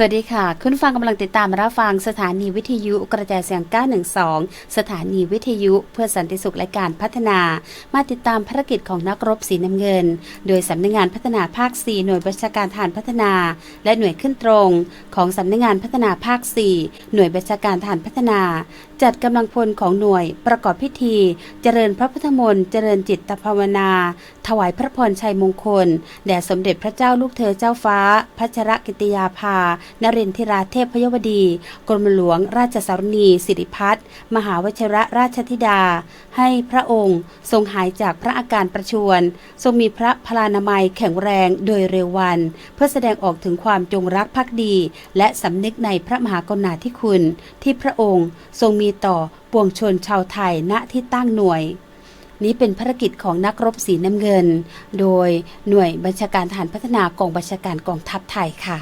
สวัสดีค่ะ คุณฟังกำลังติดตามรับฟังสถานีวิทยุกระจายเสียง 912 สถานีวิทยุเพื่อสันติสุขและการพัฒนา มาติดตามภารกิจของนักรบสีน้ำเงิน โดยสำนักงงานพัฒนาภาค 4 หน่วยบัญชาการฐานพัฒนา และหน่วยขึ้นตรง ของสำนักงงานพัฒนาภาค 4 หน่วยบัญชาการฐานพัฒนา จัดกำลังพลของหน่วยประกอบพิธี เจริญพระพุทธมนต์เจริญจิตภาวนา ถวายพระพรชัยมงคลแด่สมเด็จพระเจ้าลูกเธอเจ้าฟ้า พัชรกิติยาภานรินทิราเทพพยวดี กรมหลวงราชสารณี สิริพัฒน์มหาวชิระราชธิดา ให้พระองค์ ทรงหายจากพระอาการประชวรทรงมีพระพลานามัยแข็งแรงโดยเร็ววัน เพื่อแสดงออกถึงความจงรักภักดี และสำนึกในพระมหากรุณาธิคุณ ที่พระองค์ทรงมีต่อปวงชนชาวไทยณที่ตั้งหน่วยนี้เป็นภารกิจของนักรบสีน้ำเงิน โดยหน่วยบัญชาการทหารพัฒนากองบัญชาการกองทัพไทยค่ะ